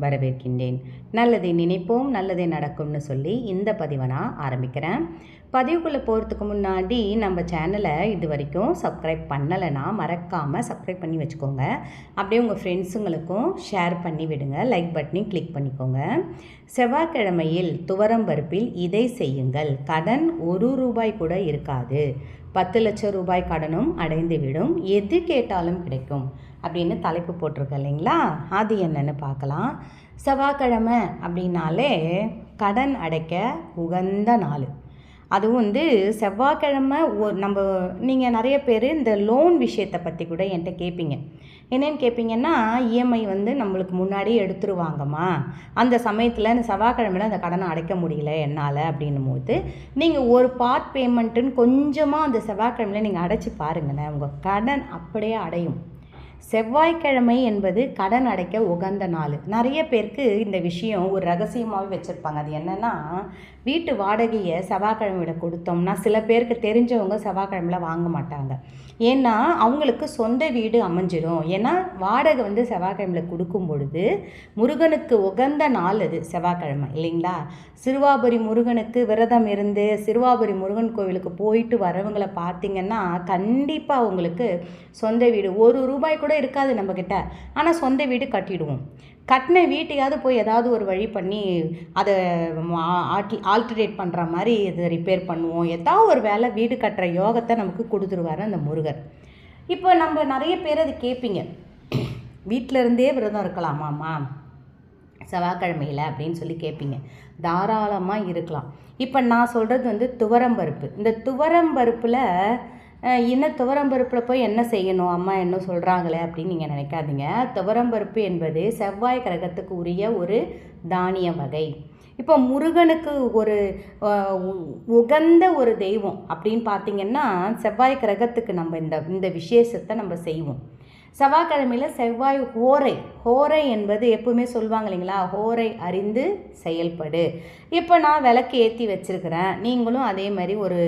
வரவேற்கின்றேன். நல்லதை நினைப்போம் நல்லதே நடக்கும்னு சொல்லி இந்த பதிவை நான் ஆரம்பிக்கிறேன். பதிவுக்குள்ளே போகிறதுக்கு முன்னாடி நம்ம சேனலை இது வரைக்கும் சப்ஸ்கிரைப் பண்ணலைன்னா மறக்காமல் சப்ஸ்கிரைப் பண்ணி வச்சுக்கோங்க. அப்படியே உங்கள் ஃப்ரெண்ட்ஸுங்களுக்கும் ஷேர் பண்ணி விடுங்க. லைக் பட்டனையும் கிளிக் பண்ணிக்கோங்க. செவ்வாய்க்கிழமையில் துவரம் பருப்பில் இதை செய்யுங்கள். கடன் ஒரு ரூபாய் கூட இருக்காது. பத்து லட்சம் ரூபாய் கடனும் அடைந்துவிடும். எது கேட்டாலும் கிடைக்கும். அப்படின்னு தலைப்பு போட்டிருக்க இல்லைங்களா? அது என்னன்னு பார்க்கலாம். செவ்வாய்க்கிழமை அப்படின்னாலே கடன் அடைக்க உகந்த நாள். அதுவும் வந்து செவ்வாய்க்கிழமை ஓ நம்ம நீங்கள் நிறைய பேர் இந்த லோன் விஷயத்தை பற்றி கூட என்கிட்ட கேட்பீங்க. என்னென்னு கேட்பீங்கன்னா இஎம்ஐ வந்து நம்மளுக்கு முன்னாடியே எடுத்துருவாங்கம்மா. அந்த சமயத்தில் இந்த செவ்வாய்க்கிழமையில் அந்த கடனை அடைக்க முடியல என்னால் அப்படின்னும் போது நீங்கள் ஒரு பார்ட் பேமெண்ட்டுன்னு கொஞ்சமாக அந்த செவ்வாய்க்கிழமையில் நீங்கள் அடைச்சி பாருங்களேன். உங்கள் கடன் அப்படியே அடையும். செவ்வாய்க்கிழமை என்பது கடன் அடைக்க உகந்த நாள். நிறைய பேருக்கு இந்த விஷயம் ஒரு ரகசியமாகவே வச்சுருப்பாங்க. அது என்னென்னா வீட்டு வாடகையை செவ்வாய்க்கிழமையில கொடுத்தோம்னா சில பேருக்கு தெரிஞ்சவங்க செவ்வாய்க்கிழமையில் வாங்க மாட்டாங்க. ஏன்னா அவங்களுக்கு சொந்த வீடு அமைஞ்சிடும் ஏன்னா வாடகை வந்து செவ்வாய்க்கிழமையில் கொடுக்கும் பொழுது முருகனுக்கு உகந்த நாள் அது செவ்வாய்க்கிழமை இல்லைங்களா? சிறுவாபுரி முருகனுக்கு விரதம் இருந்து சிறுவாபுரி முருகன் கோவிலுக்கு போயிட்டு வரவங்களை பார்த்தீங்கன்னா கண்டிப்பாக அவங்களுக்கு சொந்த வீடு. ஒரு ரூபாய் கூட கூட இருக்காது நம்மக்கிட்ட ஆனால் சொந்த வீடு கட்டிடுவோம். கட்டின வீட்டையாவது போய் ஏதாவது ஒரு வழி பண்ணி அதை ஆல்டரேட் பண்ணுற மாதிரி இது ரிப்பேர் பண்ணுவோம். ஏதாவது ஒரு வேலை வீடு கட்டுற யோகத்தை நமக்கு கொடுத்துருவாரு அந்த முருகர். இப்போ நம்ம நிறைய பேர் அது கேட்பீங்க. வீட்டில் இருந்தே விரதம் இருக்கலாமாம்மா? செவ்வாய்க்கிழமையில் அப்படின்னு சொல்லி கேட்பீங்க. தாராளமாக இருக்கலாம். இப்போ நான் சொல்கிறது வந்து துவரம்பருப்பு இந்த துவரம்பருப்பில் என்ன துவரம்பருப்பில் போய் என்ன செய்யணும்? அம்மா என்ன சொல்கிறாங்களே அப்படின்னு நீங்கள் நினைக்காதீங்க. துவரம்பருப்பு என்பது செவ்வாய் கிரகத்துக்கு உரிய ஒரு தானிய வகை. இப்போ முருகனுக்கு ஒரு உகந்த ஒரு தெய்வம் அப்படின்னு பார்த்தீங்கன்னா செவ்வாய் கிரகத்துக்கு நம்ம இந்த இந்த விசேஷத்தை நம்ம செய்வோம். செவ்வாய்க்கிழமையில் செவ்வாய் ஹோரை ஹோரை என்பது எப்பவுமே சொல்லுவாங்க இல்லைங்களா? ஹோரை அறிந்து செயல்படு. இப்போ நான் விளக்கு ஏற்றி வச்சுருக்கிறேன். நீங்களும் அதே மாதிரி ஒரு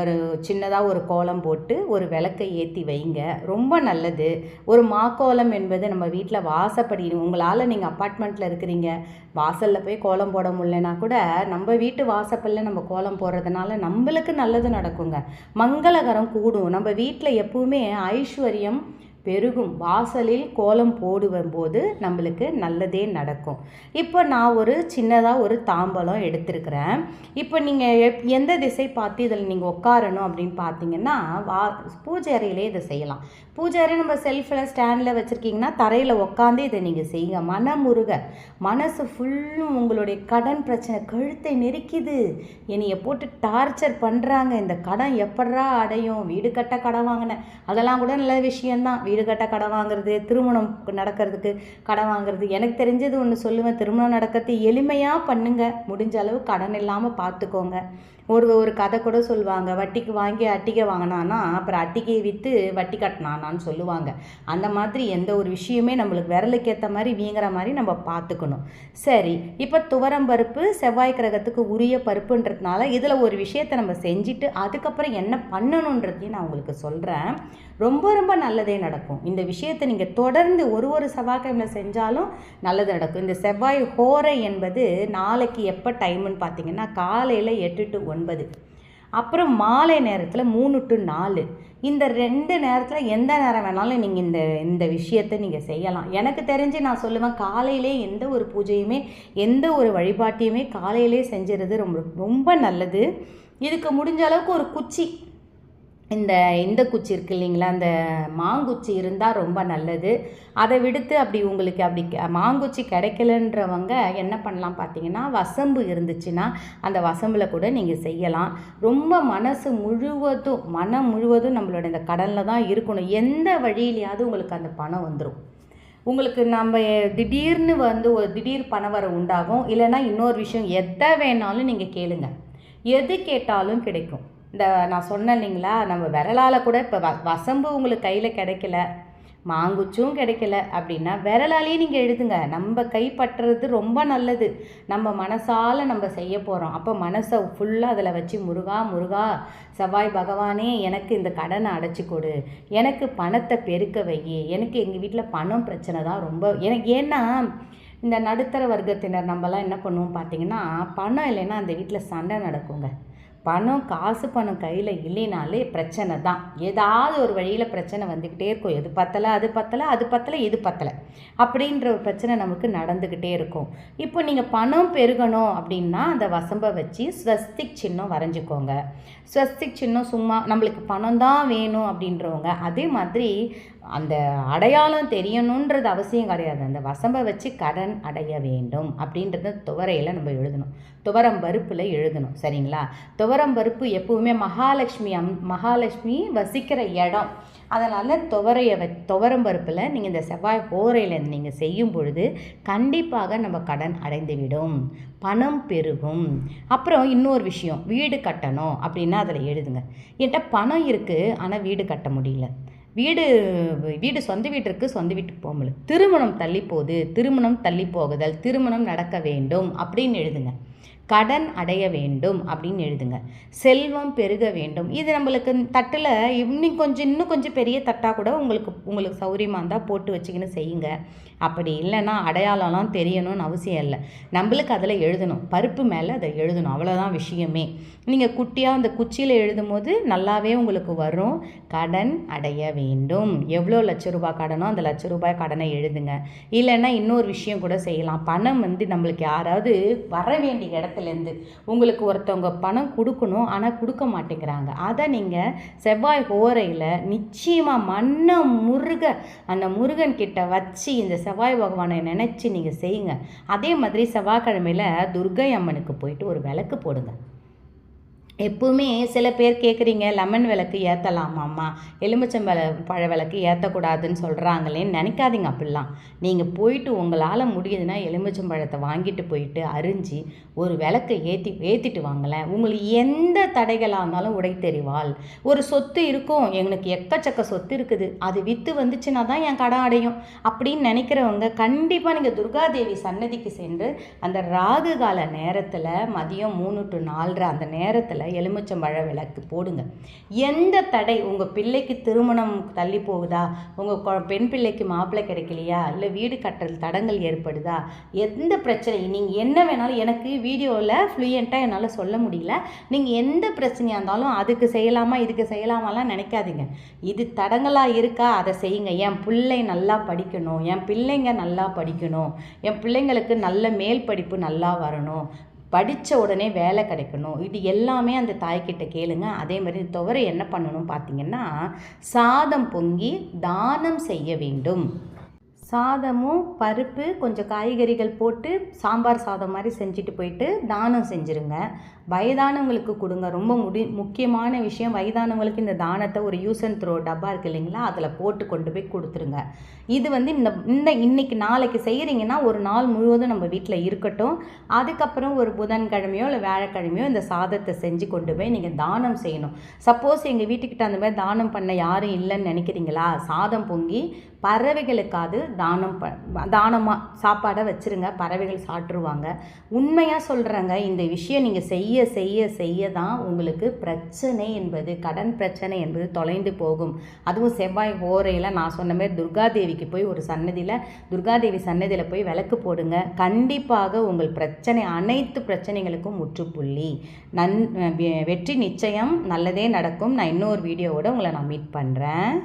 ஒரு சின்னதாக ஒரு கோலம் போட்டு ஒரு விளக்கை ஏற்றி வைங்க. ரொம்ப நல்லது. ஒரு மாக்கோலம் என்பது நம்ம வீட்டில் வாசப்படி உங்களால் நீங்கள் அப்பார்ட்மெண்ட்டில் இருக்கிறீங்க. வாசலில் போய் கோலம் போட முடியலனா கூட நம்ம வீட்டு வாசப்பல்ல நம்ம கோலம் போடுறதுனால நம்மளுக்கு நல்லது நடக்குங்க. மங்களகரம் கூடும். நம்ம வீட்டில் எப்பவுமே ஐஸ்வர்யம் பெருகும். வாசலில் கோலம் போடுவம் போது நம்மளுக்கு நல்லதே நடக்கும். இப்போ நான் ஒரு சின்னதாக ஒரு தாம்பலம் எடுத்திருக்கிறேன். இப்போ நீங்கள் எந்த திசை பார்த்து இதில் நீங்கள் உட்காரணும் அப்படின்னு பார்த்தீங்கன்னா வா பூஜை அறையிலே இதை செய்யலாம். பூஜை அறை நம்ம செல்ஃபில் ஸ்டாண்டில் வச்சுருக்கீங்கன்னா தரையில் உட்காந்து இதை நீங்கள் செய்யுங்க. மனமுருக. மனசு ஃபுல்லும் உங்களுடைய கடன் பிரச்சனை கழுத்தை நெருக்கிது. என்னையை போட்டு டார்ச்சர் பண்ணுறாங்க இந்த கடன் எப்படா அடையும்? வீடு கட்ட கடன் வாங்கினேன். அதெல்லாம் கூட நல்ல விஷயந்தான் வீடு கட்ட கடன் வாங்குறது திருமணம் நடக்கிறதுக்கு கடன் வாங்குறது. எனக்கு தெரிஞ்சது ஒன்று சொல்லுவேன் திருமணம் நடக்கிறது எளிமையாக பண்ணுங்க. முடிஞ்ச அளவு கடன் இல்லாமல் பார்த்துக்கோங்க ஒரு ஒரு கதை கூட சொல்லுவாங்க வட்டிக்கு வாங்கி அட்டிகை வாங்கினானா அப்புறம் அட்டிகையை விற்று வட்டி கட்டினானான்னு சொல்லுவாங்க. அந்த மாதிரி எந்த ஒரு விஷயமே நம்மளுக்கு விரலுக்கு ஏற்ற மாதிரி வீங்குற மாதிரி நம்ம பார்த்துக்கணும் சரி இப்போ துவரம் பருப்பு செவ்வாய் கிரகத்துக்கு உரிய பருப்புன்றதுனால இதில் ஒரு விஷயத்தை நம்ம செஞ்சுட்டு அதுக்கப்புறம் என்ன பண்ணணுன்றதையும் நான் உங்களுக்கு சொல்கிறேன் ரொம்ப ரொம்ப நல்லதே நடக்கும். இந்த விஷயத்தை நீங்கள் தொடர்ந்து ஒரு ஒரு செவ்வாய்க்கிழமை செஞ்சாலும் நல்லது நடக்கும். இந்த செவ்வாய் ஹோரை என்பது நாளைக்கு எப்போ டைமுன்னு பார்த்தீங்கன்னா காலையில் எட்டு டு ஒன்பது. அப்புறம் மாலை நேரத்தில் மூணு டு நாலு. இந்த ரெண்டு நேரத்தில் எந்த நேரம் வேணாலும் நீங்கள் இந்த இந்த விஷயத்தை நீங்கள் செய்யலாம். எனக்கு தெரிஞ்சு நான் சொல்லுவேன் காலையிலே எந்த ஒரு பூஜையுமே எந்த ஒரு வழிபாட்டையுமே காலையிலே செஞ்சுறது ரொம்ப ரொம்ப நல்லது. இதுக்கு முடிஞ்ச அளவுக்கு ஒரு குச்சி. இந்த இந்த குச்சி இருக்கு இல்லைங்களா? அந்த மாங்குச்சி இருந்தால் ரொம்ப நல்லது. அதை விடுத்து அப்படி உங்களுக்கு அப்படி மாங்குச்சி கிடைக்கலன்றவங்க என்ன பண்ணலாம் பார்த்தீங்கன்னா வசம்பு இருந்துச்சுன்னா அந்த வசம்பில் கூட நீங்கள் செய்யலாம். ரொம்ப மனசு முழுவதும் மனம் முழுவதும் நம்மளோட இந்த கடனில் தான் இருக்கணும். எந்த வழியிலையாவது உங்களுக்கு அந்த பணம் வந்துடும் உங்களுக்கு நம்ம திடீர்னு வந்து ஒரு திடீர் பணம் வர உண்டாகும். இல்லைன்னா இன்னொரு விஷயம் எதை வேணாலும் நீங்கள் கேளுங்க. எது கேட்டாலும் கிடைக்கும். இந்த நான் சொன்னேன் இல்லைங்களா நம்ம விரலால் கூட இப்போ வ வசம்பு உங்களுக்கு கையில் கிடைக்கல மாங்குச்சும் கிடைக்கல அப்படின்னா விரலாலேயே நீங்கள் எழுதுங்க. நம்ம கைப்பற்றுறது ரொம்ப நல்லது. நம்ம மனசால் நம்ம செய்ய போகிறோம் அப்போ மனசை ஃபுல்லாக அதில் வச்சு முருகா முருகா செவ்வாய் பகவானே எனக்கு இந்த கடனை அடைச்சி கொடு. எனக்கு பணத்தை பெருக்க வை எனக்கு எங்கள் வீட்டில் பணம் பிரச்சனை தான் ரொம்ப. எனக்கு ஏன்னா இந்த நடுத்தர வர்க்கத்தினர் நம்மலாம் என்ன பண்ணுவோம் பார்த்தீங்கன்னா பணம் இல்லைன்னா அந்த வீட்டில் சண்டை நடக்குங்க. பணம் காசு பணம் கையில் இல்லைனாலே பிரச்சனை தான். ஏதாவது ஒரு வழியில் பிரச்சனை வந்துக்கிட்டே இருக்கும். எது பத்தலை அது பத்தலை அது பத்தலை இது பத்தலை. அப்படின்ற ஒரு பிரச்சனை நமக்கு நடந்துக்கிட்டே இருக்கும். இப்போ நீங்கள் பணம் பெருகணும் அப்படின்னா அந்த வசம்பை வச்சு ஸ்வஸ்திக் சின்னம் வரைஞ்சிக்கோங்க. ஸ்வஸ்திக் சின்னம் சும்மா நம்மளுக்கு பணம் தான் வேணும் அப்படின்றவங்க அதே மாதிரி அந்த அடையாளம் தெரியணுன்றது அவசியம் கிடையாது. அந்த வசம்பை வச்சு கடன் அடைய வேண்டும் அப்படின்றத துவரையில் நம்ம எழுதணும். துவரம் பருப்பில் எழுதணும். சரிங்களா? துவரம் பருப்பு எப்பவுமே மகாலட்சுமி அம் மகாலட்சுமி வசிக்கிற இடம். அதனால் துவரையை வ துவரம் பருப்பில் நீங்கள் இந்த செவ்வாய் ஓரையில் நீங்கள் செய்யும் பொழுது கண்டிப்பாக நம்ம கடன் அடைந்துவிடும். பணம் பெருகும். அப்புறம் இன்னொரு விஷயம் வீடு கட்டணும் அப்படின்னா அதில் எழுதுங்க. என்கிட்ட பணம் இருக்குது ஆனால் வீடு கட்ட முடியல. வீடு வீடு சொந்த வீட்டிற்கு சொந்த வீட்டுக்கு போக முடியல திருமணம் தள்ளி போகுது திருமணம் தள்ளி போகுதல் திருமணம் நடக்க வேண்டும் அப்படின்னு எழுதுங்க. கடன் அடைய வேண்டும் அப்படின்னு எழுதுங்க. செல்வம் பெருக வேண்டும். இது நம்மளுக்கு தட்டில் இன்னும் கொஞ்சம் இன்னும் கொஞ்சம் பெரிய தட்டாக கூட உங்களுக்கு உங்களுக்கு சௌரியமாக இருந்தால் போட்டு வச்சுக்கின்னு செய்யுங்க. அப்படி இல்லைன்னா அடையாளம்லாம் தெரியணும்னு அவசியம் இல்லை. நம்மளுக்கு அதில் எழுதணும். பருப்பு மேலே அதை எழுதணும். அவ்வளோதான் விஷயமே. நீங்கள் குட்டியாக அந்த குச்சியில் எழுதும் போது நல்லாவே உங்களுக்கு வரும். கடன் அடைய வேண்டும். எவ்வளோ லட்ச ரூபாய் கடனோ அந்த லட்ச ரூபாய் கடனை எழுதுங்க. இல்லைன்னா இன்னொரு விஷயம் கூட செய்யலாம். பணம் வந்து நம்மளுக்கு யாராவது வர வேண்டிய இடத்துலேருந்து. உங்களுக்கு ஒருத்தவங்க பணம் கொடுக்கணும் ஆனால் கொடுக்க மாட்டேங்கிறாங்க. அதை நீங்கள் செவ்வாய் ஓரையில் நிச்சயமாக மண்ணை முருக அந்த முருகன் கிட்ட வச்சு இந்த செவ்வாய் பகவானை நினச்சி நீங்கள் செய்யுங்க. அதே மாதிரி செவ்வாய்க்கிழமையில் துர்கை அம்மனுக்கு போயிட்டு ஒரு விளக்கு போடுங்க. எப்பவுமே சில பேர் கேட்குறீங்க லெமன் விளக்கு ஏற்றலாமாம்மா எலுமிச்சம்பழ பழ விளக்கு ஏற்றக்கூடாதுன்னு சொல்கிறாங்களேன்னு நினைக்காதீங்க அப்படிலாம். நீங்கள் போயிட்டு உங்களால் முடியுதுன்னா எலுமிச்சம்பழத்தை வாங்கிட்டு போயிட்டு அரிஞ்சு ஒரு விளக்கை ஏற்றி ஏற்றிட்டு வாங்கலேன் உங்களுக்கு எந்த தடைகளாக இருந்தாலும் உடை தெரிவாள் ஒரு சொத்து இருக்கும். எனக்கு எக்கச்சக்க சொத்து இருக்குது. அது விற்று வந்துச்சுன்னா தான் என் கடன் அடையும். அப்படின்னு நினைக்கிறவங்க கண்டிப்பாக நீங்கள் துர்காதேவி சன்னதிக்கு சென்று அந்த ராகு கால நேரத்தில் மதியம் மூணு டு நாலரை அந்த நேரத்தில் எலுமிச்சம்பழ விளக்கு போடுங்க. எந்த தடை உங்கள் பிள்ளைக்கு திருமணம் தள்ளி போகுதா? உங்கள் பெண் பிள்ளைக்கு மாப்பிள்ளை கிடைக்கலையா? இல்லை வீடு கட்டுறது தடங்கள் ஏற்படுதா? எந்த பிரச்சனை? நீங்கள் என்ன வேணாலும் எனக்கு வீடியோவில் ஃப்ளூயண்ட்டாக என்னால் சொல்ல முடியல. நீங்கள் எந்த பிரச்சனையாக இருந்தாலும் அதுக்கு செய்யலாமா இதுக்கு செய்யலாமாலாம் நினைக்காதீங்க. இது தடங்களாக இருக்கா? அதை செய்யுங்க. என் பிள்ளை நல்லா படிக்கணும். என் பிள்ளைங்க நல்லா படிக்கணும். என் பிள்ளைங்களுக்கு நல்ல மேல் படிப்பு நல்லா வரணும். படித்த உடனே வேலை கிடைக்கணும். இது எல்லாமே அந்த தாய்கிட்ட கேளுங்க. அதே மாதிரி துவரை என்ன பண்ணணும் பார்த்தீங்கன்னா சாதம் பொங்கி தானம் செய்ய வேண்டும். சாதமும் பருப்பு கொஞ்சம் காய்கறிகள் போட்டு சாம்பார் சாதம் மாதிரி செஞ்சுட்டு போயிட்டு தானம் செஞ்சுருங்க. வயதானவங்களுக்கு கொடுங்க. ரொம்ப முடி முக்கியமான விஷயம் வயதானவங்களுக்கு இந்த தானத்தை ஒரு யூஸ் அண்ட் த்ரோ டப்பா இருக்குது இல்லைங்களா? அதில் போட்டு கொண்டு போய் கொடுத்துருங்க. இது வந்து இந்த இந்த இன்னைக்கு நாளைக்கு செய்கிறீங்கன்னா ஒரு நாள் முழுவதும் நம்ம வீட்டில் இருக்கட்டும். அதுக்கப்புறம் ஒரு புதன்கிழமையோ இல்லை வியாழக்கிழமையோ இந்த சாதத்தை செஞ்சு கொண்டு போய் நீங்கள் தானம் செய்யணும். சப்போஸ் எங்கள் வீட்டுக்கிட்ட அந்த மாதிரி தானம் பண்ண யாரும் இல்லைன்னு நினைக்கிறீங்களா? சாதம் பொங்கி பறவைகளுக்காவது தானம் ப தானமாக சாப்பாடை வச்சுருங்க. பறவைகள் சாப்பிட்ருவாங்க உண்மையாக சொல்கிறேங்க இந்த விஷயம் நீங்கள் செய்ய செய்ய செய்ய தான் உங்களுக்கு பிரச்சனை என்பது கடன் பிரச்சனை என்பது தொலைந்து போகும். அதுவும் செவ்வாய் ஓரையில் நான் சொன்ன மாதிரி துர்காதேவிக்கு போய் ஒரு சன்னதியில் துர்காதேவி சன்னதியில் போய் விளக்கு போடுங்க. கண்டிப்பாக உங்கள் பிரச்சனை அனைத்து பிரச்சனைகளுக்கும் முற்றுப்புள்ளி. நன் வெற்றி நிச்சயம் நல்லதே நடக்கும். நான் இன்னொரு வீடியோவோட உங்களை நான் மீட் பண்ணுறேன்